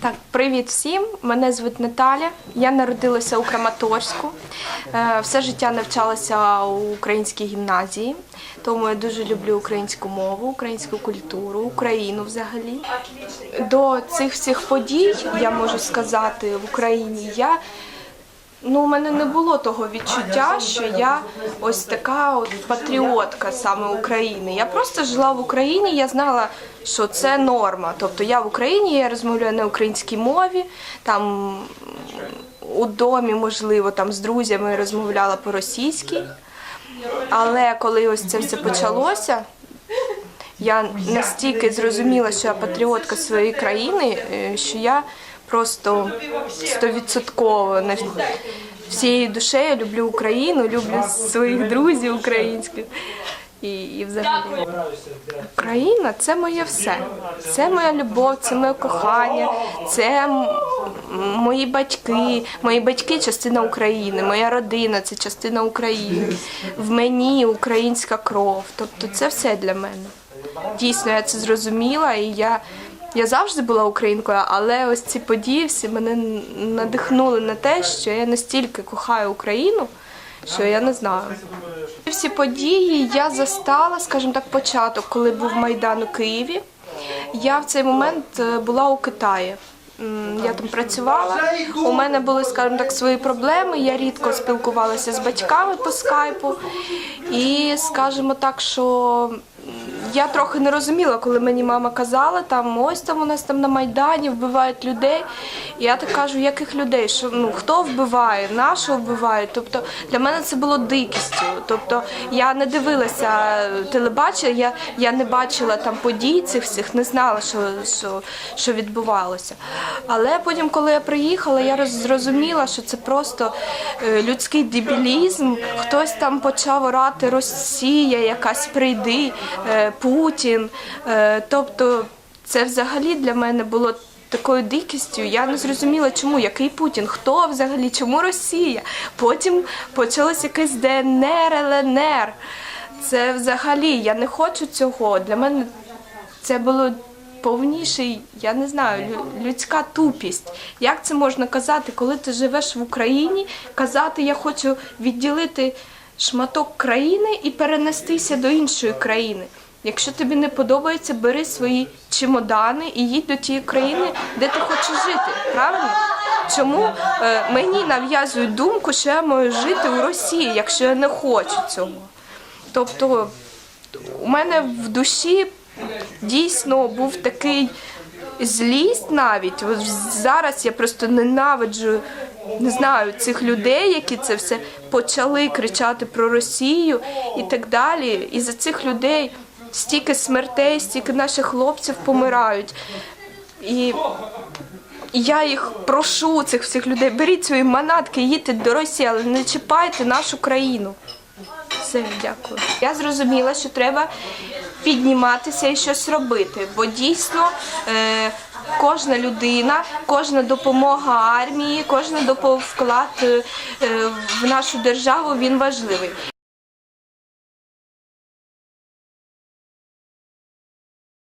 Так, привіт всім. Мене звуть Наталя. Я народилася у Краматорську. Е, Все життя навчалася у українській гімназії, тому я дуже люблю українську мову, українську культуру, Україну взагалі. До цих всіх подій я можу сказати в Україні. Я Ну, у мене не було того відчуття, що я ось така от патріотка саме України. Я просто жила в Україні, я знала, що це норма. Тобто я в Україні, я розмовляю на українській мові, там у домі, можливо, там з друзями розмовляла по-російськи. Але коли ось це все почалося, я настільки зрозуміла, що я патріотка своєї країни, е, що я просто стовідсотково на всією душею люблю Україну, люблю своїх друзів українських. І, і взагалі Україна це моє все. Це моя любов, це моє кохання, це мої батьки. Мої батьки частина України, моя родина це частина України. В мені українська кров. Тобто це все для мене. Дійсно, я це зрозуміла, і я, я завжди була українкою, але ось ці події всі мене надихнули на те, що я настільки кохаю Україну, що я не знаю. Всі події я застала, скажімо так, початок, коли був Майдан у Києві. Я в цей момент е, була у Китаї. Я там працювала. У мене були, скажімо так, свої проблеми. Я рідко спілкувалася з батьками по скайпу. І скажімо так, що я трохи не розуміла, коли мені мама казала, там ось там у нас там на Майдані вбивають людей. І я так кажу, яких людей? Що ну хто вбиває, нашого вбивають? Тобто для мене це було дикістю. Тобто я не дивилася телебачення, я, я не бачила там подій цих всіх, не знала, що, що, що відбувалося. Але потім, коли я приїхала, я зрозуміла, що це просто е, людський дебілізм. Хтось там почав орати Росія, якась прийди, е, Путін. Е, Тобто, це взагалі для мене було. Такою дикістю я не зрозуміла, чому який Путін, хто взагалі, чому Росія. Потім почалось якесь ДНР, ЛНР. Це взагалі я не хочу цього. Для мене це було повніший, я не знаю, людська тупість. Як це можна казати, коли ти живеш в Україні, казати я хочу відділити шматок країни і перенестися до іншої країни. Якщо тобі не подобається, бери свої чемодани і їдь до тієї країни, де ти хочеш жити. Правильно? Чому е, мені нав'язують думку, що я маю жити у Росії, якщо я не хочу цього? Тобто у мене в душі дійсно був такий злість навіть. От зараз я просто ненавиджу, не знаю, цих людей, які це все почали кричати про Росію і так далі. І за цих людей стільки смертей, стільки наших хлопців помирають. І я їх прошу, цих всіх людей, беріть свої манатки, їдьте до Росії, але не чіпайте нашу країну. Все, дякую. Я зрозуміла, що треба підніматися і щось робити, бо дійсно е, кожна людина, кожна допомога армії, кожна допо- вклад е, в нашу державу він важливий.